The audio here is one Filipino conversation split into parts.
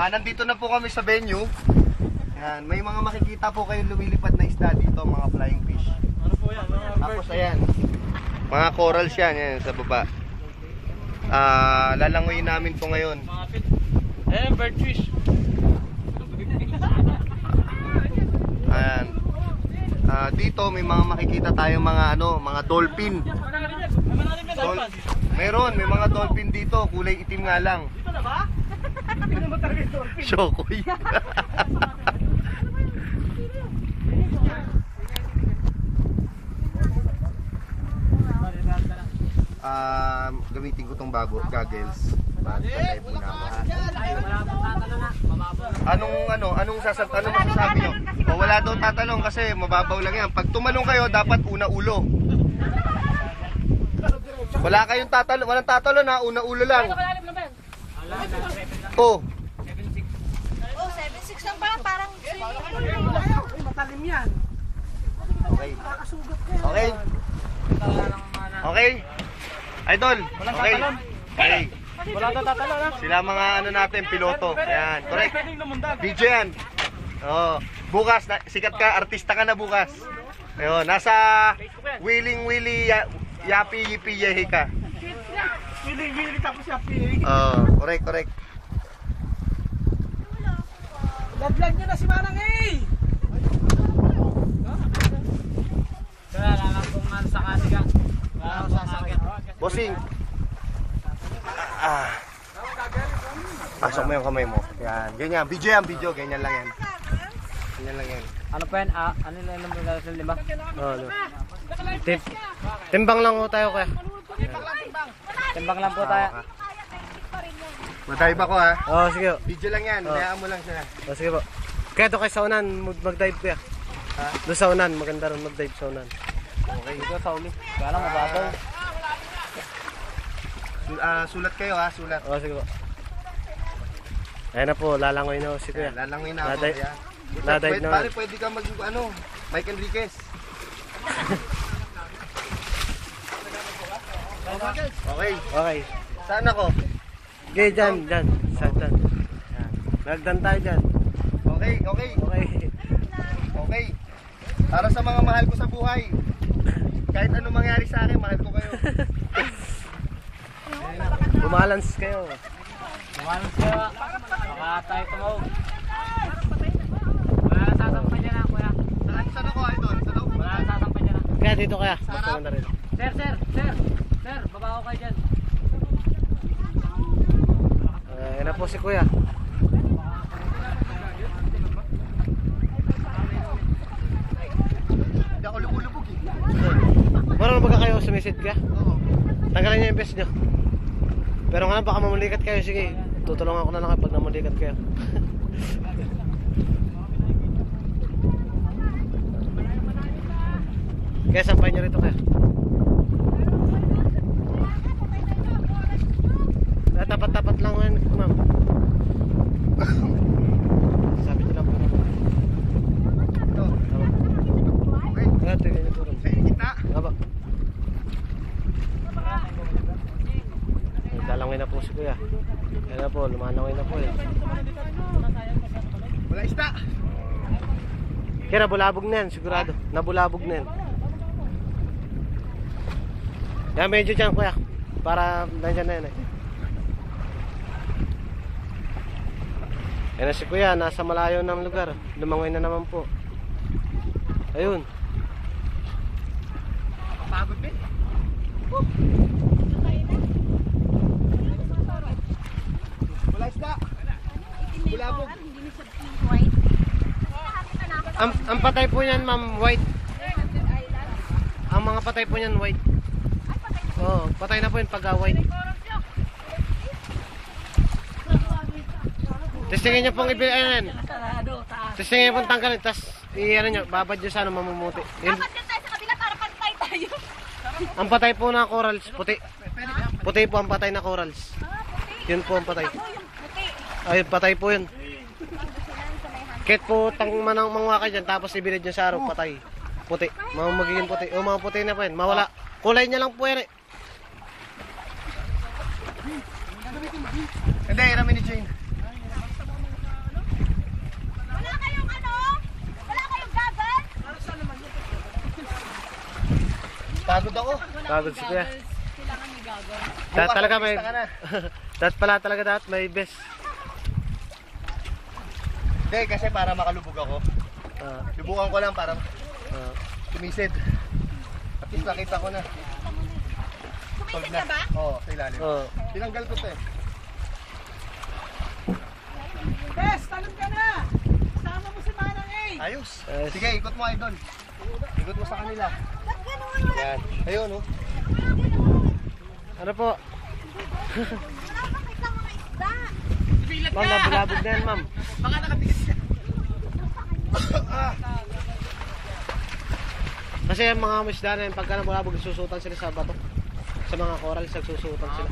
Ah, nandito na po kami sa venue. Yan, may mga makikita po kayong lumilipad na isda dito, mga flying fish. Ano po yan? Mga Tapos ayan, mga corals yan, yan sa baba. Ah, lalangoyin namin po ngayon. Ayan, birdfish. Ayan. Ah, dito may mga makikita tayong mga ano, mga dolphin. Dol Meron, may mga dolphin dito, kulay itim nga lang. Dito na ba? Shokoy. Um, gamitin ko tong bago, goggles. Para live muna ako. Anong ano, anong sasab anong masasabi niyo? O wala daw tatalong kasi mababaw lang yan. Pag tumalong kayo, dapat una ulo. Wala kayong tatalon, walang tatalon ha, una ulo lang. Oh, Oh, 7.6 lang pala, parang Matalim yan. okay. Okay. Okay. Idol. Okay. Okay. Wala daw tatalo na. Sila mga ano natin, piloto. Ayan, correct. Video yan. Oh, bukas, na, sikat ka, artista ka na bukas. Ayun, nasa Willing Willy ya, Yapi Yipi Yehi ka. Wili-wili tapos siya pig. Oh, correct, correct. Ladlag nyo na si Manang eh! Wala lang kung man sa kasiga. Wala lang sasakit. Bossing. Ah. Pasok mo yung kamay mo. Yan, ganyan. Video yan, video. Ganyan lang yan. Ganyan lang yan. Ano pa yan? Ah, ano lang naman sa sa lima? Oh, no. Tip. Timbang lang ho tayo kaya. Timbang lang po tayo. Madive ako ha. Oh, sige. Video lang yan. Oh. Hayaan mo lang siya. Oh, sige po. Kaya doon kay Saunan, mag- mag-dive kuya. Ha? Doon sa unan, maganda rin mag-dive sa unan. Okay. Dito sa uli. Kaya lang mababaw. Sul- ah, sulat kayo ha, sulat. Oh, sige po. Ayan na po, lalangoy na si kuya. Lalangoy na ako. Nadive Pwede, na. pare, pwede ka mag, ano, Mike Enriquez. okay. Okay. Saan ako? Okay, dyan, dyan. Saan dyan? Yan. Nagdan tayo dyan. Okay, okay, Okay. okay. Para sa mga mahal ko sa buhay. Kahit ano mangyari sa akin, mahal ko kayo. Bumalance kayo. Kumalas ka. Baka tayo tumawag. Wala na sasampan niya na, kuya. Saan, saan ako, idol? Saan ako? Wala niya na. Kaya dito kaya. Sir, sir, sir. Sir, baba ko kayo dyan. Uh, ayan na po si kuya. Lumulubog eh. Marunong baga kayo sumisid ka? Oo. Tanggalin niyo yung vest nyo. Pero nga baka mamulikat kayo. Sige, tutulungan ko na lang kayo pag namulikat kayo. Kaya sampay niyo rito kaya. Ah, Tapat-tapat lang yan, ma'am. Sabi niyo lang po. Ito. Tama. Okay. Kaya tingnan niyo po rin. Sa kita. Nga ba? Lalangay na po si kuya. Kaya na po, lumalangay na po eh. Wala isda. Kaya nabulabog na yan, sigurado. Nabulabog na yan. Kaya medyo dyan kuya. Para nandyan na yan eh. Yan na si kuya, nasa malayo ng lugar. Lumangoy na naman po. Ayun. Pagod eh. Wala isda. Bulabog. Ang, ang patay po niyan, ma'am, white. Ang mga patay po niyan, white. Oo, patay na po yun pag ah, white. Testingin niyo pong ibil, ayun, ayun. Testingin niyo pong tanggalin, tapos, i-ano niyo, babad niyo sa ano, mamumuti. Yun, Dapat dyan tayo sa kabila para pantay tayo. ang patay po na corals, puti. Puti po ang patay na corals. Yun po ang patay. Oh. Ay, patay po yun. Kahit putang manang mangwakay dyan, tapos ibinid nyo sa araw, oh. patay. Puti. Mga magiging puti. O, mga puti na pa yun. Mawala. Kulay niya lang puwere. Hindi, iramin ni Jane. Wala kayong ano? Wala kayong gabal? Pagod ako. Pagod si Kuya. Kailangan ni gabal. Dapat talaga may... Dapat pala talaga dapat may best. Hindi, kasi para makalubog ako. Ah, Lubukan ko lang para ah. tumisid. At least nakita ko na. Sumisid ka ba? Oo, sa ilalim. Oo. Tinanggal ko to eh. Bes, talon ka na! Sama mo si Manang A! Ayos. Ayos. Sige, ikot mo idol. Ikot mo sa kanila. Ba't ganun? Yan. Ayun, oh. Ano po? Wala pa kita mga isda. Ma'am, nabulabog na yan, ma'am. Baka nakatigis ka. Kasi yung mga misda na yun, pagka nabulabog, susutan sila sa bato. Sa mga coral, nagsusutan sila.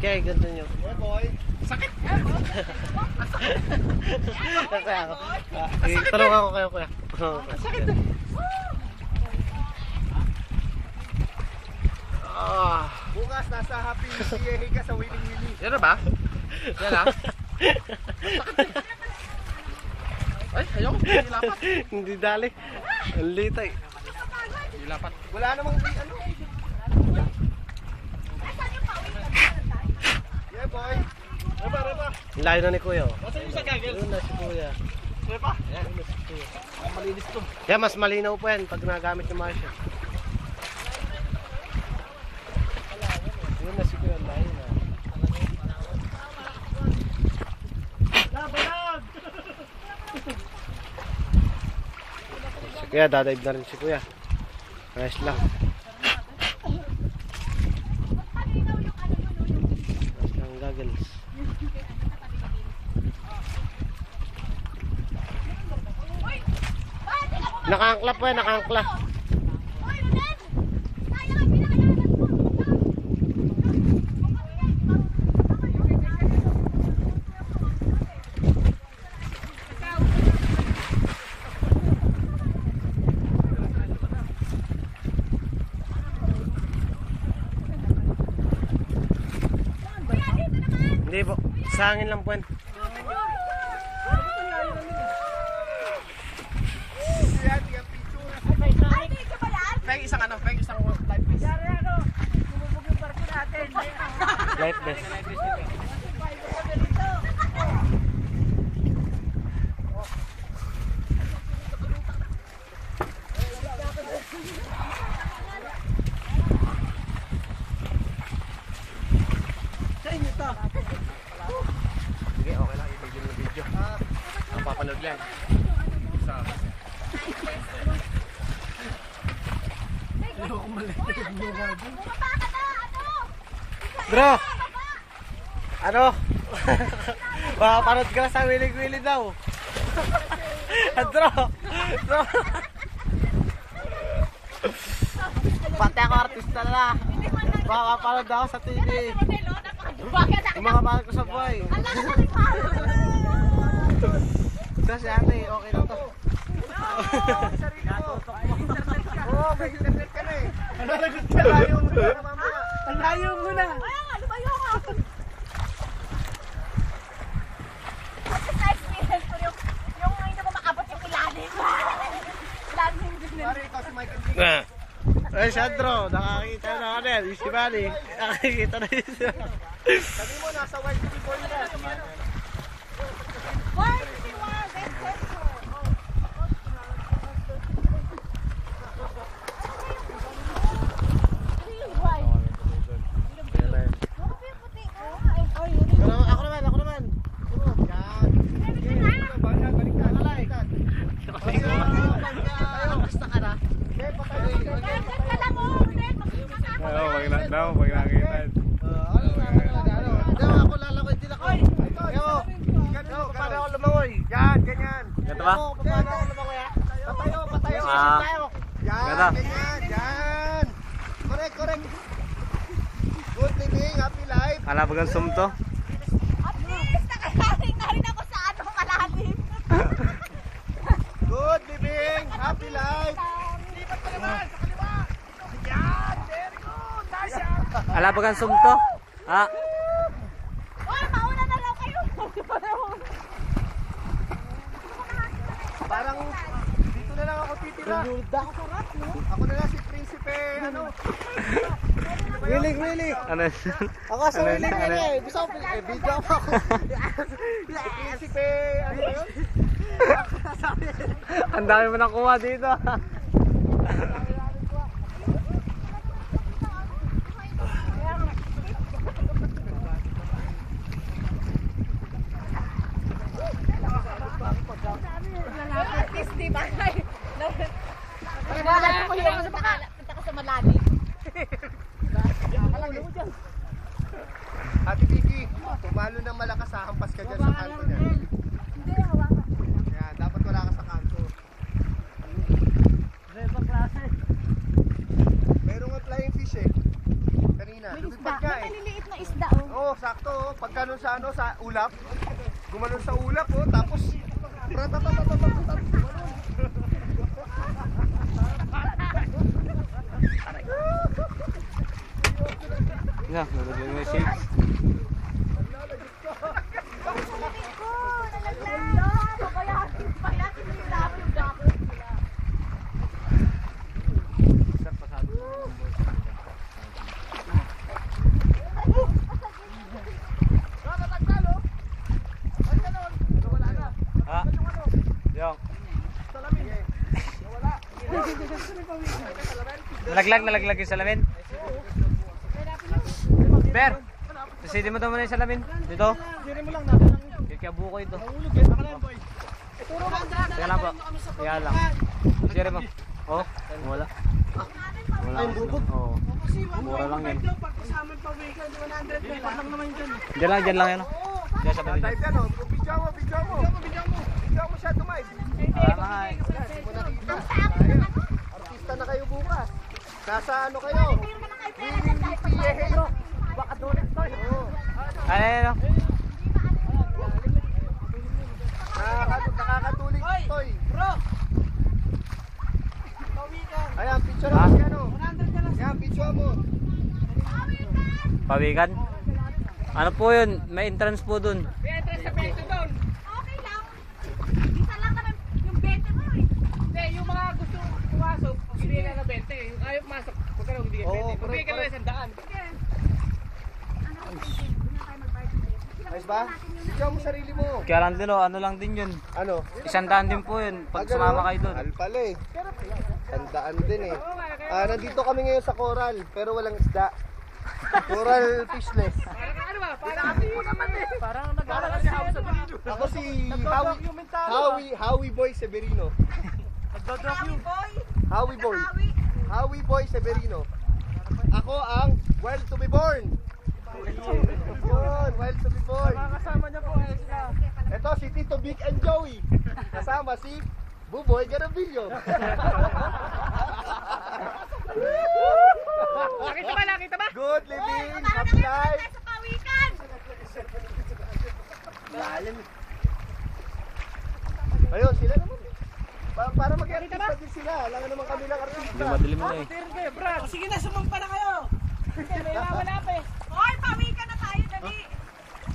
Kaya ganito nyo. Yeah, boy. Kaya ako. Ah, eh, Tulungan ko kayo, kuya. Sakit Ah. Bukas, nasa Happy CA ka sa Willing Willy. Yan na ba? Yan na? Ay, ayoko. Ilapat. Hindi dali. Ang litay. Ilapat. Wala namang ano. Yeah, boy. Reba. Ang layo na ni kuya. oh. Nasaan yung sa gagawin? Yun na si kuya. Reba. Yan. Malinis to. Yan, mas malinaw po yan pag nagamit yung mash. Yun na si kuya. ang Layo na. Si kuya, dadive na rin si kuya. Ayos lang. Ayos lang ang goggles. Nakaangkla po yan, nakaangkla. Hoy, Ruben! Kaya nga, pinakayanan mo. Hindi po, sa hangin lang po yan. Peng isang ano, peng isang life vest. Light vest. Sige, okay lang. I-video na video. Papanood lang. Sa... Bumaba ka na, ano? Bro! Ano? Makapanood ka na sa wilig-wilig daw. Bro! Bro! Pati ako artista na. Makapanood ako sa TV. Na. Yung mga mahal ko sa buhay. Laki na rin mahal. Ito ate, okay na to. Sarili. Internet ka. Oo, may Layo mo na mamaya. Ang layo mo na. Ayaw nga. Kasi hindi ko maabot yung ilalim. Ilalim yung gignan. Pare, ikaw si Michael Jackson. Ay, Sandro, nakakita na ka na. Easy Nakakita na yun. Sabi mo, nasa 134 na. 134! Daw, pag nakita. Ah, ano na, ano ano? Hindi ako lalangoy din ako. Ito, Yo, yo, paano ako lumangoy? Yan, ganyan. Ganito ba? Paano ako lumangoy? Patayo, patayo. Ah. Tayo. Yan, ganyan, yan. Correct, correct. Good living, happy life. Alabagan sum to. At least, nakakaring na rin ako sa ano malalim. Good living, happy life. Alabagan sum to. Ha? Uy, mauna na lang kayo. Parang dito na lang ako titira. Ako na lang si Prinsipe. Wiling, wiling. Ano yun? Ako sa Ano Ano ano yun? eh. Gusto ko, eh, video ako. Prinsipe, ano yun? Ang dami mo nakuha dito. At least, di ba? Nalala ko yung punta ka, punta ka sa Malani. Ate Vicky, tumalo ng malakas ha, hampas ka dyan sa kanto niya. Hindi, hawakan. Kaya dapat wala ka sa kanto. Meron nga flying fish eh. Kanina, lumipad ka eh. maliliit na isda, oh. Oo, sakto. oh. Pagka nun sa ano, sa ulap, gumanon sa ulap oh, tapos ratatatatatatat. Nga, nalagyan mo yung shades. Sabi ko, nalaglag. Pabayaan, pabayaan mo yung labo yung dako. Ha? Yung. Nalaglag, nalaglag yung salamin. Ber, sisidi mo daw muna yung salamin. Dito. Sisidi mo lang, Kaya buko ito. Kaya lang po. Kaya lang. Sisidi mo. Oh, wala. Wala. Ay, bubog. Oo. Mura lang yan. Diyan lang, diyan lang yan. Diyan sa pati Type yan oh, mo, video mo. Video mo siya tumayo. Wala na nga eh. Artista na kayo bukas. Nasa ano kayo? PTA. Baka doon ito. Oo. Ano? Nakakatu- Nakakatulig toy. Bro! Ayan, picture mo si ano. Ayan, picture mo. Pawikan? Ano po yun? May entrance po dun. Okay lang. Isa lang naman yung 20 mo eh. Hindi, yung mga gusto bibigyan ka ng 20. Yung ayaw pumasok, huwag ka na bibigyan ng 20. Oo, Bibigyan ka correct, ng isang daan. Ayos ba? Picture mo sarili mo. Kaya lang din oh, ano lang din yun. Ano? Isang daan din po yun pag Ah, sumama kayo dun. Mahal pala eh. Tandaan din eh. Ah, nandito kami ngayon sa Coral, pero walang isda. Coral fishless. Parang ano ba? Parang ako naman eh. Parang nag-aaral si House sa Benito. Ako si Howie, Howie, Howie Boy Severino. Hawi boy. Howie Boy. Howie Boy Severino. Ako ang Wild to be Born. Yun, Wild to be Born. Kasama niya po ay sila. Ito si Tito Big and Joey. Kasama si Buboy Garabillo. Nakita ba? Nakita ba? Good living, happy life. nakita sa pawikan. Ayun, sila naman. Para, para mag-artista din sila. Alam naman kami lang Hindi artista. madilim na eh. Meron kayo, Brad. Sige na, sumampa na kayo. May nawala pa eh. Hoy, pawikan na tayo, dali.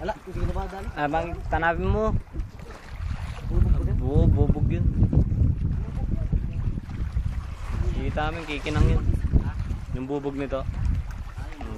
Ala, sige na ba, dali? Abang tanapin mo. Bu bubog yun. Kita namin kikinang yun. Yung bubog nito. Ang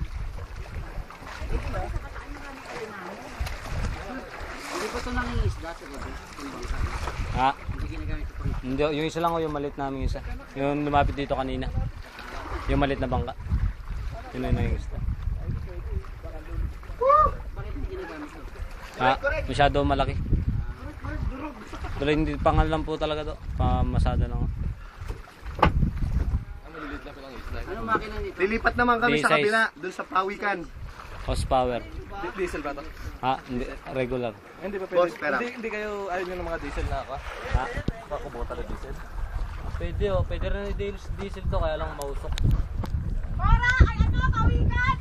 Happy PA! Ha? Hindi, yung isa lang o yung malit namin isa. Yung lumapit dito kanina. Yung malit na bangka. Yun na yung isda. Ha? Masyado malaki. Pero hindi pangal lang po talaga to. Pamasada lang. Lilipat naman kami sa kabila, dun sa Pawikan. Horsepower. Diesel ba to? Ha? Hindi, regular. Hindi pa Boss, pwede. pera. Hindi, hindi kayo ayaw nyo ng mga diesel na ako. Ha? Pakubota na diesel. Pwede oh, pwede rin i diesel, diesel to kaya lang mausok. Cora, ay ano, kawikan!